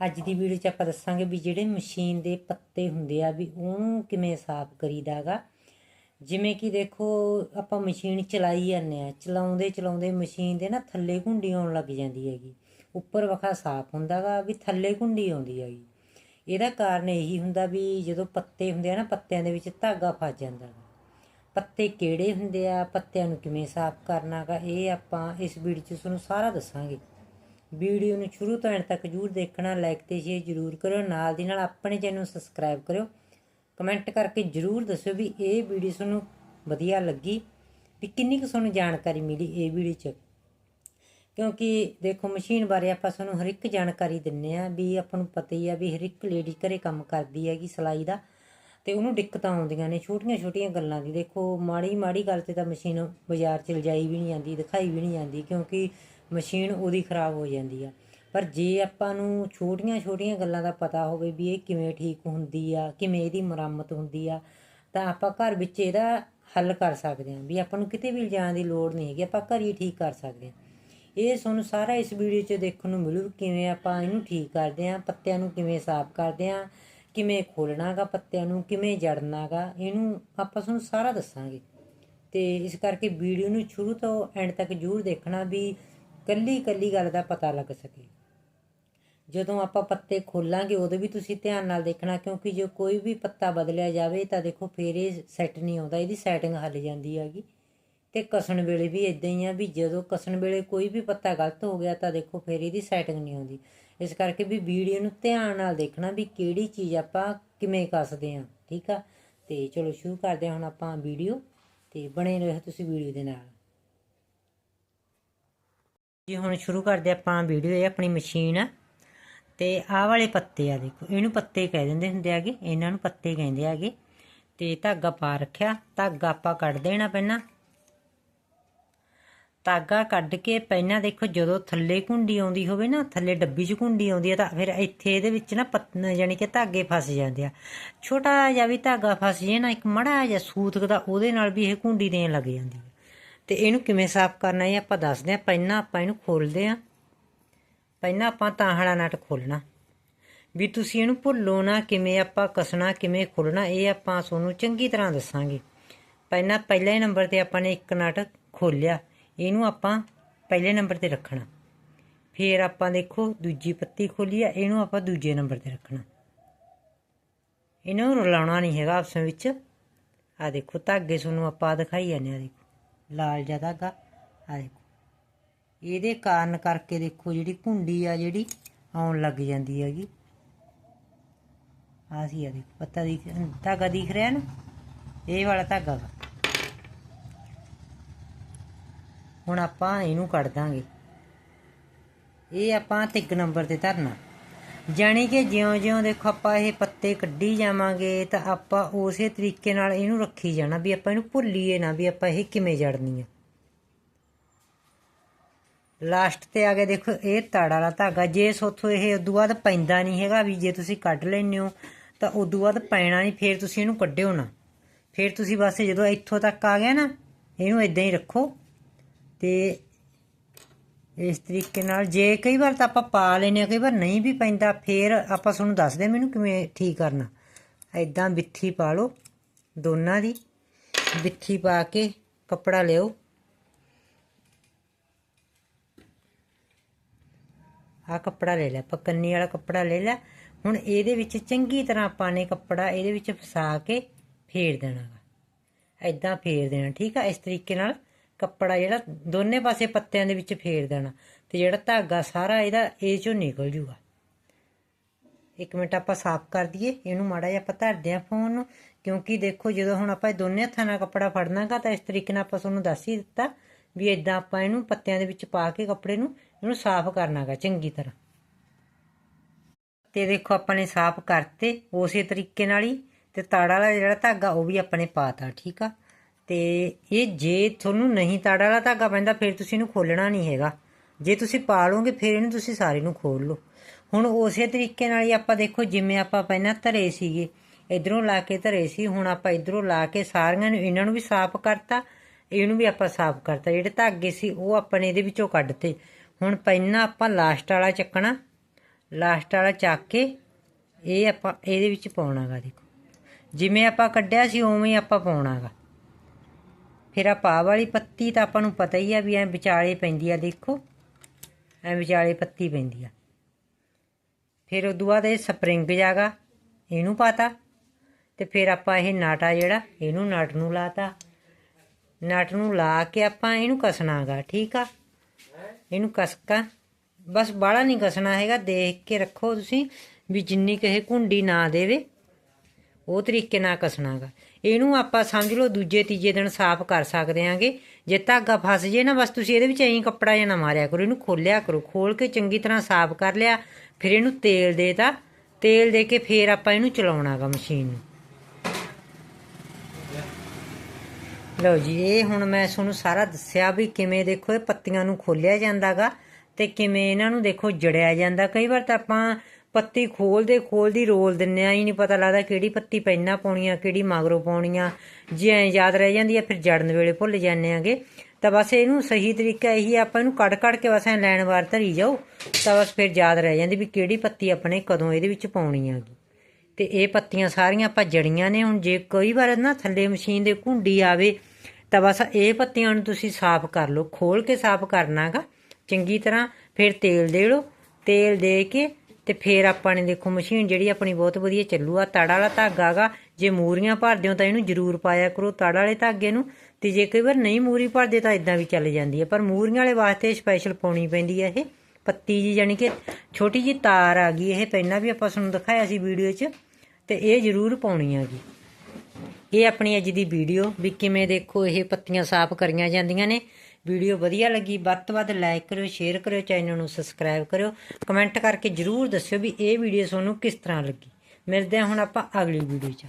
ਅੱਜ ਦੀ ਵੀਡੀਓ 'ਚ ਆਪਾਂ ਦੱਸਾਂਗੇ ਵੀ ਜਿਹੜੇ ਮਸ਼ੀਨ ਦੇ ਪੱਤੇ ਹੁੰਦੇ ਆ ਵੀ ਉਹਨੂੰ ਕਿਵੇਂ ਸਾਫ਼ ਕਰੀਦਾਗਾ। ਜਿਵੇਂ ਕਿ ਦੇਖੋ, ਆਪਾਂ ਮਸ਼ੀਨ ਚਲਾਈ ਜਾਂਦੇ ਆ, ਚਲਾਉਂਦੇ ਚਲਾਉਂਦੇ ਮਸ਼ੀਨ ਦੇ ਨਾ ਥੱਲੇ ਘੁੰਡੀ ਆਉਣ ਲੱਗ ਜਾਂਦੀ ਹੈਗੀ। ਉੱਪਰ ਵਖਾ ਸਾਫ਼ ਹੁੰਦਾਗਾ ਵੀ ਥੱਲੇ ਘੁੰਡੀ ਆਉਂਦੀ ਹੈਗੀ। ਇਹਦਾ ਕਾਰਨ ਇਹੀ ਹੁੰਦਾ ਵੀ ਜਦੋਂ ਪੱਤੇ ਹੁੰਦੇ ਆ ਨਾ, ਪੱਤਿਆਂ ਦੇ ਵਿੱਚ ਧਾਗਾ ਫਸ ਜਾਂਦਾ ਗਾ ਪੱਤੇ ਕਿਹੜੇ ਹੁੰਦੇ ਆ, ਪੱਤਿਆਂ ਨੂੰ ਕਿਵੇਂ ਸਾਫ਼ ਕਰਨਾਗਾ, ਇਹ ਆਪਾਂ ਇਸ ਵੀਡੀਓ 'ਚ ਤੁਹਾਨੂੰ ਸਾਰਾ ਦੱਸਾਂਗੇ। ਵੀਡੀਓ ਨੂੰ ਸ਼ੁਰੂ ਤੋਂ ਐਂਡ ਤੱਕ ਜਰੂਰ ਦੇਖਣਾ ਲਾਈਕ ਤੇ ਸ਼ੇਅਰ ਜਰੂਰ ਕਰਿਓ, ਨਾਲ ਦੀ ਨਾਲ ਆਪਣੇ ਚੈਨਲ ਨੂੰ ਸਬਸਕ੍ਰਾਈਬ ਕਰਿਓ। ਕਮੈਂਟ ਕਰਕੇ ਜਰੂਰ ਦੱਸਿਓ ਵੀ ਇਹ ਵੀਡੀਓ ਤੁਹਾਨੂੰ ਵਧੀਆ ਲੱਗੀ, ਵੀ ਕਿੰਨੀ ਕੁ ਤੁਹਾਨੂੰ ਜਾਣਕਾਰੀ ਮਿਲੀ ਇਹ ਵੀਡੀਓ 'ਚ। ਕਿਉਂਕਿ ਦੇਖੋ ਮਸ਼ੀਨ ਬਾਰੇ ਆਪਾਂ ਤੁਹਾਨੂੰ ਹਰ ਇੱਕ ਜਾਣਕਾਰੀ ਦਿੰਨੇ ਆ ਵੀ ਆਪਾਂ ਨੂੰ ਪਤਾ ਹੀ ਆ ਵੀ ਹਰ ਇੱਕ ਲੇਡੀ ਘਰੇ ਕੰਮ ਕਰਦੀ ਹੈਗੀ ਸਿਲਾਈ ਦਾ, ਤੇ ਉਹਨੂੰ ਦਿੱਕਤਾਂ ਆਉਂਦੀਆਂ ਨੇ ਛੋਟੀਆਂ ਛੋਟੀਆਂ ਗੱਲਾਂ ਦੀ। ਦੇਖੋ ਮਾੜੀ ਮਾੜੀ ਗੱਲ ਤੇ ਤਾਂ ਮਸ਼ੀਨ ਬਾਜ਼ਾਰ 'ਚ ਲਜਾਈ ਵੀ ਨਹੀਂ ਜਾਂਦੀ, ਦਿਖਾਈ ਵੀ ਨਹੀਂ ਜਾਂਦੀ, ਕਿਉਂਕਿ ਮਸ਼ੀਨ ਉਹਦੀ ਖਰਾਬ ਹੋ ਜਾਂਦੀ ਆ। ਪਰ ਜੇ ਆਪਾਂ ਨੂੰ ਛੋਟੀਆਂ ਛੋਟੀਆਂ ਗੱਲਾਂ ਦਾ ਪਤਾ ਹੋਵੇ ਵੀ ਇਹ ਕਿਵੇਂ ਠੀਕ ਹੁੰਦੀ ਆ, ਕਿਵੇਂ ਇਹਦੀ ਮੁਰੰਮਤ ਹੁੰਦੀ ਆ, ਤਾਂ ਆਪਾਂ ਘਰ ਵਿੱਚ ਇਹਦਾ ਹੱਲ ਕਰ ਸਕਦੇ ਹਾਂ ਵੀ ਆਪਾਂ ਨੂੰ ਕਿਤੇ ਵੀ ਜਾਣ ਦੀ ਲੋੜ ਨਹੀਂ ਹੈਗੀ, ਆਪਾਂ ਘਰ ਹੀ ਠੀਕ ਕਰ ਸਕਦੇ ਹਾਂ ਇਹ ਤੁਹਾਨੂੰ ਸਾਰਾ ਇਸ ਵੀਡੀਓ 'ਚ ਦੇਖਣ ਨੂੰ ਮਿਲੂ ਕਿਵੇਂ ਆਪਾਂ ਇਹਨੂੰ ਠੀਕ ਕਰਦੇ ਹਾਂ ਪੱਤਿਆਂ ਨੂੰ ਕਿਵੇਂ ਸਾਫ਼ ਕਰਦੇ ਹਾਂ ਕਿਵੇਂ ਖੋਲਣਾਗਾ ਪੱਤਿਆਂ ਨੂੰ, ਕਿਵੇਂ ਜੜਨਾਗਾ ਇਹਨੂੰ ਆਪਾਂ ਤੁਹਾਨੂੰ ਸਾਰਾ ਦੱਸਾਂਗੇ। ਤੇ ਇਸ ਕਰਕੇ ਵੀਡੀਓ ਨੂੰ ਸ਼ੁਰੂ ਤੋਂ ਐਂਡ ਤੱਕ ਜ਼ਰੂਰ ਦੇਖਣਾ ਵੀ ਕੱਲੀ ਕੱਲੀ ਗੱਲ ਦਾ ਪਤਾ ਲੱਗ ਸਕੇ। ਜਦੋਂ ਆਪਾਂ ਪੱਤੇ ਖੋਲਾਂਗੇ, ਉਦੋਂ ਵੀ ਤੁਸੀਂ ਧਿਆਨ ਨਾਲ ਦੇਖਣਾ, ਕਿਉਂਕਿ ਜੇ ਕੋਈ ਵੀ ਪੱਤਾ ਬਦਲਿਆ ਜਾਵੇ, ਤਾਂ ਦੇਖੋ ਫੇਰ ਇਹ ਸੈੱਟ ਨਹੀਂ ਆਉਂਦਾ, ਇਹਦੀ ਸੈਟਿੰਗ ਹੱਲ ਜਾਂਦੀ ਹੈਗੀ। ਤੇ ਕਸਣ ਵੇਲੇ ਵੀ ਇਦਾਂ ਹੀ ਆ ਵੀ ਜਦੋਂ ਕਸਣ ਵੇਲੇ ਕੋਈ ਵੀ ਪੱਤਾ ਗਲਤ ਹੋ ਗਿਆ, ਤਾਂ ਦੇਖੋ ਫੇਰ ਇਹਦੀ ਸੈਟਿੰਗ ਨਹੀਂ ਆਉਂਦੀ। ਇਸ ਕਰਕੇ ਵੀ ਵੀਡੀਓ ਨੂੰ ਧਿਆਨ ਨਾਲ ਦੇਖਣਾ ਵੀ ਕਿਹੜੀ ਚੀਜ਼ ਆਪਾਂ ਕਿਵੇਂ ਕੱਸਦੇ ਆ ਠੀਕ ਆ? ਤੇ ਚਲੋ ਸ਼ੁਰੂ ਕਰਦੇ ਹਾਂ, ਹੁਣ ਆਪਾਂ ਵੀਡੀਓ, ਤੇ ਬਣੇ ਰਹੋ ਤੁਸੀਂ ਵੀਡੀਓ ਦੇ ਨਾਲ। ਜੀ, ਹੁਣ ਸ਼ੁਰੂ ਕਰਦੇ ਆਪਾਂ ਵੀਡੀਓ ਇਹ ਆਪਣੀ ਮਸ਼ੀਨ ਆ। ਤੇ ਆਹ ਵਾਲੇ ਪੱਤੇ ਆ ਦੇਖੋ, ਇਹਨੂੰ ਪੱਤੇ ਕਹਿ ਦਿੰਦੇ ਹੁੰਦੇ ਆਗੇ ਇਹਨਾਂ ਨੂੰ ਪੱਤੇ ਕਹਿੰਦੇ ਆਗੇ ਤੇ ਧਾਗਾ ਪਾ ਰੱਖਿਆ, ਧਾਗਾ ਆਪਾਂ ਕੱਢ ਦੇਣਾ ਪਹਿਲਾਂ। ਧਾਗਾ ਕੱਢ ਕੇ ਪਹਿਲਾਂ ਦੇਖੋ, ਜਦੋਂ ਥੱਲੇ ਕੁੰਡੀ ਆਉਂਦੀ ਹੋਵੇ ਨਾ, ਥੱਲੇ ਡੱਬੀ 'ਚ ਕੁੰਡੀ ਆਉਂਦੀ ਆ ਤਾਂ ਫਿਰ ਇੱਥੇ ਇਹਦੇ ਵਿੱਚ ਨਾ ਪੱਤ, ਯਾਨੀ ਕਿ ਧਾਗੇ ਫਸ ਜਾਂਦੇ ਆ। ਛੋਟਾ ਜਿਹਾ ਵੀ ਧਾਗਾ ਫਸ ਜੇ ਨਾ, ਇੱਕ ਮੜਾ ਜਿਹਾ ਸੂਤਕ ਦਾ ਉਹਦੇ ਨਾਲ ਵੀ ਇਹ ਕੁੰਡੀ ਦੇਣ ਲੱਗ ਜਾਂਦੀ ਹੈ ਤੇ ਇਹਨੂੰ ਕਿਵੇਂ ਸਾਫ਼ ਕਰਨਾ ਇਹ ਆਪਾਂ ਦੱਸਦੇ ਹਾਂ। ਪਹਿਲਾਂ ਆਪਾਂ ਇਹਨੂੰ ਖੋਲਦੇ ਹਾਂ। ਪਹਿਲਾਂ ਆਪਾਂ ਤਾਂਹੜਾ ਨਟ ਖੋਲਣਾ। ਵੀ ਤੁਸੀਂ ਇਹਨੂੰ ਭੁੱਲੋ ਨਾ ਕਿਵੇਂ ਆਪਾਂ ਕਸਣਾ, ਕਿਵੇਂ ਖੋਲਣਾ, ਇਹ ਆਪਾਂ ਤੁਹਾਨੂੰ ਚੰਗੀ ਤਰ੍ਹਾਂ ਦੱਸਾਂਗੇ। ਪਹਿਲਾਂ ਪਹਿਲੇ ਨੰਬਰ ਤੇ ਆਪਾਂ ਨੇ ਇੱਕ ਨਟ ਖੋਲਿਆ। ਇਹਨੂੰ ਆਪਾਂ ਪਹਿਲੇ ਨੰਬਰ ਤੇ ਰੱਖਣਾ। ਫਿਰ ਆਪਾਂ ਦੇਖੋ ਦੂਜੀ ਪੱਤੀ ਖੋਲੀ ਆ, ਇਹਨੂੰ ਆਪਾਂ ਦੂਜੇ ਨੰਬਰ ਤੇ ਰੱਖਣਾ। ਇਹਨੂੰ ਰਲਾਉਣਾ ਨਹੀਂ ਹੈਗਾ ਆਪਸ ਵਿੱਚ। ਆ ਦੇਖੋ ਧਾਗੇ ਤੁਹਾਨੂੰ ਆਪਾਂ ਦਿਖਾਈ ਜਾਂਦੇ ਆ, ਦੇਖੋ। ਲਾਲ ਜਿਹਾ ਧਾਗਾ ਆ ਦੇਖੋ। ਇਹਦੇ ਕਾਰਨ ਕਰਕੇ ਦੇਖੋ ਜਿਹੜੀ ਕੁੰਡੀ ਆ, ਜਿਹੜੀ ਆਉਣ ਲੱਗ ਜਾਂਦੀ ਹੈਗੀ। ਆ ਸੀ ਆ ਦੇਖੋ। ਪੱਤਾ ਦਿਖ ਧਾਗਾ ਦਿਖ ਰਿਹਾ ਨਾ? ਇਹ ਵਾਲਾ ਧਾਗਾ ਵਾ। ਹੁਣ ਆਪਾਂ ਇਹਨੂੰ ਕੱਢ ਦਾਂਗੇ। ਇਹ ਆਪਾਂ ਤਿੱਗ ਨੰਬਰ ਤੇ ਧਰਨਾ। ਜਾਣੀ ਕਿ ਜਿਉਂ-ਜਿਉਂ ਦੇਖੋ ਆਪਾਂ ਇਹ ਪੱਤੇ ਕੱਢੀ ਜਾਵਾਂਗੇ ਤਾਂ ਆਪਾਂ ਉਸੇ ਤਰੀਕੇ ਨਾਲ ਇਹਨੂੰ ਰੱਖੀ ਜਾਣਾ ਵੀ ਆਪਾਂ ਇਹਨੂੰ ਭੁੱਲੀਏ ਨਾ ਵੀ ਆਪਾਂ ਇਹ ਕਿਵੇਂ ਜੜਨੀ ਆ। ਲਾਸਟ ਤੇ ਆ ਕੇ ਦੇਖੋ, ਇਹ ਤੜ ਵਾਲਾ ਧਾਗਾ, ਜੇ ਸੋਥੋਂ ਇਹ ਉਦੋਂ ਬਾਅਦ ਪੈਂਦਾ ਨਹੀਂ ਹੈਗਾ ਵੀ ਜੇ ਤੁਸੀਂ ਕੱਢ ਲੈਂਦੇ ਹੋ, ਤਾਂ ਉਦੋਂ ਬਾਅਦ ਪੈਣਾ ਨਹੀਂ, ਫੇਰ ਤੁਸੀਂ ਇਹਨੂੰ ਕੱਢਿਓ ਨਾ। ਫੇਰ ਤੁਸੀਂ ਬਸ ਜਦੋਂ ਇੱਥੋਂ ਤੱਕ ਆ ਗਿਆ ਨਾ, ਇਹਨੂੰ ਇਦਾਂ ਹੀ ਰੱਖੋ ਤੇ ਇਸ ਤਰੀਕੇ ਨਾਲ ਜੇ ਕਈ ਵਾਰ ਤਾਂ ਆਪਾਂ ਪਾ ਲੈਨੇ ਆ ਕਈ ਵਾਰ ਨਹੀਂ ਵੀ ਪੈਂਦਾ, ਫੇਰ ਆਪਾਂ ਤੁਹਾਨੂੰ ਦੱਸਦੇ ਮੈਨੂੰ ਕਿਵੇਂ ਠੀਕ ਕਰਨਾ। ਐਦਾਂ ਬਿੱਥੀ ਪਾ ਲਓ ਦੋਨਾਂ ਦੀ। ਬਿੱਥੀ ਪਾ ਕੇ ਕੱਪੜਾ ਲਿਓ ਆ ਕੱਪੜਾ ਲੈ ਲਿਆ ਪਕੰਨੀ ਵਾਲਾ ਕੱਪੜਾ ਲੈ ਲਿਆ। ਹੁਣ ਇਹਦੇ ਵਿੱਚ ਚੰਗੀ ਤਰ੍ਹਾਂ ਆਪਾਂ ਨੇ ਕੱਪੜਾ ਇਹਦੇ ਵਿੱਚ ਫਸਾ ਕੇ ਫੇਰ ਦੇਣਾ ਐਦਾਂ ਫੇਰ ਦੇਣਾ, ਠੀਕ ਆ? ਇਸ ਤਰੀਕੇ ਨਾਲ ਕੱਪੜਾ ਜਿਹੜਾ ਦੋਨੇ ਪਾਸੇ ਪੱਤਿਆਂ ਦੇ ਵਿੱਚ ਫੇਰ ਦੇਣਾ। ਤੇ ਜਿਹੜਾ ਧਾਗਾ ਸਾਰਾ ਇਹਦਾ ਇਹ ਚੋਂ ਨਿਕਲ ਜੂਗਾ। ਇੱਕ ਮਿੰਟ ਆਪਾਂ ਸਾਫ਼ ਕਰ ਦਈਏ। ਇਹਨੂੰ ਮਾੜਾ ਜਿਹਾ ਆਪਾਂ ਧਰਦੇ ਆ ਫੋਨ ਨੂੰ, ਕਿਉਂਕਿ ਦੇਖੋ ਜਦੋਂ ਹੁਣ ਆਪਾਂ ਇਹ ਦੋਨੇ ਹੱਥਾਂ ਨਾਲ ਕੱਪੜਾ ਫੜਨਾਗਾ ਤਾਂ ਇਸ ਤਰੀਕੇ ਨਾਲ ਆਪਾਂ ਤੁਹਾਨੂੰ ਦੱਸ ਹੀ ਦਿੱਤਾ ਵੀ ਇਦਾਂ ਆਪਾਂ ਇਹਨੂੰ ਪੱਤਿਆਂ ਦੇ ਵਿੱਚ ਪਾ ਕੇ ਕੱਪੜੇ ਨੂੰ ਇਹਨੂੰ ਸਾਫ਼ ਕਰਨਾਗਾ ਚੰਗੀ ਤਰ੍ਹਾਂ। ਤੇ ਦੇਖੋ ਆਪਾਂ ਨੇ ਸਾਫ਼ ਕਰਤੇ ਉਸੇ ਤਰੀਕੇ ਨਾਲ ਹੀ, ਤੇ ਤਾੜਾ ਵਾਲਾ ਜਿਹੜਾ ਧਾਗਾ ਉਹ ਵੀ ਆਪਾਂ ਨੇ ਪਾਤਾ, ਠੀਕ ਆ? ਤੇ ਇਹ ਜੇ ਤੁਹਾਨੂੰ ਨਹੀਂ ਤਾੜ ਵਾਲਾ ਧਾਗਾ ਪੈਂਦਾ, ਫਿਰ ਤੁਸੀਂ ਇਹਨੂੰ ਖੋਲਣਾ ਨਹੀਂ ਹੈਗਾ। ਜੇ ਤੁਸੀਂ ਪਾ ਲਓਗੇ ਫਿਰ ਇਹਨੂੰ ਤੁਸੀਂ ਸਾਰੇ ਨੂੰ ਖੋਲ ਲਓ। ਹੁਣ ਉਸੇ ਤਰੀਕੇ ਨਾਲ ਹੀ ਆਪਾਂ ਦੇਖੋ, ਜਿਵੇਂ ਆਪਾਂ ਪਹਿਲਾਂ ਧਰੇ ਸੀਗੇ, ਇਧਰੋਂ ਲਾ ਕੇ ਧਰੇ ਸੀ, ਹੁਣ ਆਪਾਂ ਇਧਰੋਂ ਲਾ ਕੇ ਸਾਰੀਆਂ ਨੂੰ, ਇਹਨਾਂ ਨੂੰ ਵੀ ਸਾਫ਼ ਕਰਤਾ, ਇਹਨੂੰ ਵੀ ਆਪਾਂ ਸਾਫ਼ ਕਰਤਾ। ਜਿਹੜੇ ਧਾਗੇ ਸੀ, ਉਹ ਆਪਾਂ ਨੇ ਇਹਦੇ ਵਿੱਚੋਂ ਕੱਢਤੇ। ਹੁਣ ਪਹਿਲਾਂ ਆਪਾਂ ਲਾਸਟ ਵਾਲਾ ਚੱਕਣਾ, ਲਾਸਟ ਵਾਲਾ ਚੱਕ ਕੇ ਇਹ ਆਪਾਂ, ਇਹਦੇ ਵਿੱਚ ਪਾਉਣਾਗਾ ਦੇਖੋ। ਜਿਵੇਂ ਆਪਾਂ ਕੱਢਿਆ ਸੀ, ਉਵੇਂ ਹੀ ਆਪਾਂ ਪਾਉਣਾਗਾ ਫਿਰ ਆ ਪਾ ਵਾਲੀ ਪੱਤੀ ਤਾਂ ਆਪਾਂ ਨੂੰ ਪਤਾ ਹੀ ਆ ਵੀ ਐ ਵਿਚਾਲੇ ਪੈਂਦੀ ਆ, ਦੇਖੋ। ਐ ਵਿਚਾਲੇ ਪੱਤੀ ਪੈਂਦੀ ਆ। ਫਿਰ ਉਦੋਂ ਬਾਅਦ ਇਹ ਸਪਰਿੰਗ ਜਾਗਾ, ਇਹਨੂੰ ਪਾਤਾ। ਤੇ ਫਿਰ ਆਪਾਂ ਇਹ ਨਾਟਾ ਜਿਹੜਾ, ਇਹਨੂੰ ਨਟ ਨੂੰ ਲਾਤਾ। ਨਟ ਨੂੰ ਲਾ ਕੇ ਆਪਾਂ ਇਹਨੂੰ ਕਸਣਾਗਾ, ਠੀਕ ਆ? ਇਹਨੂੰ ਕਸਕਾ। ਬਸ ਬਾਹਲਾ ਨਹੀਂ ਕਸਣਾ ਹੈਗਾ, ਦੇਖ ਕੇ ਰੱਖੋ ਤੁਸੀਂ ਵੀ ਜਿੰਨੀ ਕਹੇ ਕੁੰਡੀ ਨਾ ਦੇਵੇ। ਉਹ ਤਰੀਕੇ ਨਾਲ ਕਸਣਾਗਾ। ਇਹਨੂੰ ਆਪਾਂ ਸਮਝ ਲਓ, ਦੂਜੇ ਤੀਜੇ ਦਿਨ ਸਾਫ਼ ਕਰ ਸਕਦੇ ਆਂਗੇ। ਜੇ ਧਾਗਾ ਫਸ ਜੇ ਨਾ, ਬਸ ਤੁਸੀਂ ਇਹਦੇ ਵਿੱਚ ਐਂ ਕੱਪੜਾ ਜਿਹਾ ਨਾ ਮਾਰਿਆ ਕਰੋ, ਇਹਨੂੰ ਖੋਲਿਆ ਕਰੋ। ਖੋਲ ਕੇ ਚੰਗੀ ਤਰ੍ਹਾਂ ਸਾਫ਼ ਕਰ ਲਿਆ, ਫਿਰ ਇਹਨੂੰ ਤੇਲ ਦੇਤਾ ਤੇਲ ਦੇ ਕੇ ਫਿਰ ਆਪਾਂ ਇਹਨੂੰ ਚਲਾਉਣਾਗਾ ਮਸ਼ੀਨ ਨੂੰ। ਲਓ ਜੀ, ਇਹ ਹੁਣ ਮੈਂ ਤੁਹਾਨੂੰ ਸਾਰਾ ਦੱਸਿਆ ਵੀ ਕਿਵੇਂ ਦੇਖੋ ਇਹ ਪੱਤੀਆਂ ਨੂੰ ਖੋਲਿਆ ਜਾਂਦਾਗਾ ਤੇ ਕਿਵੇਂ ਇਹਨਾਂ ਨੂੰ ਦੇਖੋ ਜੜਿਆ ਜਾਂਦਾ। ਕਈ ਵਾਰ ਤਾਂ ਆਪਾਂ ਪੱਤੀ ਖੋਲਦੇ ਖੋਲਦੀ ਰੋਲ ਦਿੰਨੇ ਆ ਹੀ ਨਹੀਂ ਪਤਾ ਲੱਗਦਾ ਕਿਹੜੀ ਪੱਤੀ ਪਹਿਲਾਂ ਪਾਉਣੀ ਆ, ਕਿਹੜੀ ਮਗਰੋਂ ਪਾਉਣੀ ਆ। ਜੇ ਐਂ ਯਾਦ ਰਹਿ ਜਾਂਦੀ ਆ, ਫਿਰ ਜੜਨ ਵੇਲੇ ਭੁੱਲ ਜਾਂਦੇ ਆਂਗੇ। ਤਾਂ ਬਸ ਇਹਨੂੰ ਸਹੀ ਤਰੀਕਾ ਇਹੀ ਆਪਾਂ ਇਹਨੂੰ ਕੱਢ ਕੱਢ ਕੇ ਬਸ ਐ ਲੈਣ ਵਾਰ ਧਰੀ ਜਾਓ। ਤਾਂ ਬਸ ਫਿਰ ਯਾਦ ਰਹਿ ਜਾਂਦੀ ਵੀ ਕਿਹੜੀ ਪੱਤੀ ਆਪਣੇ ਕਦੋਂ ਇਹਦੇ ਵਿੱਚ ਪਾਉਣੀ ਆਗੀ। ਤੇ ਇਹ ਪੱਤੀਆਂ ਸਾਰੀਆਂ ਆਪਾਂ ਜੜੀਆਂ ਨੇ, ਹੁਣ ਜੇ ਕਈ ਵਾਰ ਨਾ ਥੱਲੇ ਮਸ਼ੀਨ ਦੇ ਘੁੰਡੀ ਆਵੇ, ਤਾਂ ਬਸ ਇਹ ਪੱਤੀਆਂ ਨੂੰ ਤੁਸੀਂ ਸਾਫ਼ ਕਰ ਲਓ। ਖੋਲ ਕੇ ਸਾਫ਼ ਕਰਨਾਗਾ ਚੰਗੀ ਤਰ੍ਹਾਂ ਫਿਰ ਤੇਲ ਦੇ ਲਓ। ਤੇਲ ਦੇ ਕੇ ਤੇ ਫਿਰ ਆਪਾਂ ਨੇ ਦੇਖੋ ਮਸ਼ੀਨ ਜਿਹੜੀ ਆਪਣੀ ਬਹੁਤ ਵਧੀਆ ਚੱਲੂ ਆ, ਤੜ ਵਾਲਾ ਧਾਗਾ ਗਾ ਜੇ ਮੂਰੀਆਂ ਭਰਦੇ ਹੋ ਤਾਂ ਇਹਨੂੰ ਜ਼ਰੂਰ ਪਾਇਆ ਕਰੋ ਤੜ ਵਾਲੇ ਧਾਗੇ ਨੂੰ, ਤੇ ਜੇ ਕਈ ਵਾਰ ਨਹੀਂ ਮੂਰੀ ਭਰਦੇ ਤਾਂ ਇਦਾਂ ਵੀ ਚੱਲ ਜਾਂਦੀ ਹੈ ਪਰ ਮੂਰੀਆਂ ਵਾਲੇ ਵਾਸਤੇ ਸਪੈਸ਼ਲ ਪਾਉਣੀ ਪੈਂਦੀ ਹੈ ਇਹ, ਪੱਤੀ ਜੀ ਯਾਨੀ ਕਿ ਛੋਟੀ ਜੀ ਤਾਰ ਆ ਗਈ ਇਹ, ਪਹਿਲਾਂ ਵੀ ਆਪਾਂ ਤੁਹਾਨੂੰ ਦਿਖਾਇਆ ਸੀ ਵੀਡੀਓ 'ਚ, ਤੇ ਇਹ ਜ਼ਰੂਰ ਪਾਉਣੀ ਹੈਗੀ ਇਹ ਆਪਣੀ ਅੱਜ ਦੀ ਵੀਡੀਓ, ਵੀ ਕਿਵੇਂ ਦੇਖੋ ਇਹ ਪੱਤੀਆਂ ਸਾਫ਼ ਕਰੀਆਂ ਜਾਂਦੀਆਂ ਨੇ ਵੀਡੀਓ ਵਧੀਆ ਲੱਗੀ, ਵੱਧ ਤੋਂ ਵੱਧ ਲਾਈਕ ਕਰਿਓ ਸ਼ੇਅਰ ਕਰਿਓ ਚੈਨਲ ਨੂੰ ਸਬਸਕ੍ਰਾਈਬ ਕਰਿਓ। ਕਮੈਂਟ ਕਰਕੇ ਜਰੂਰ ਦੱਸਿਓ ਵੀ ਇਹ ਵੀਡੀਓ ਤੁਹਾਨੂੰ ਕਿਸ ਤਰ੍ਹਾਂ ਲੱਗੀ। ਮਿਲਦੇ ਹਾਂ ਹੁਣ ਆਪਾਂ ਅਗਲੀ ਵੀਡੀਓ 'ਚ।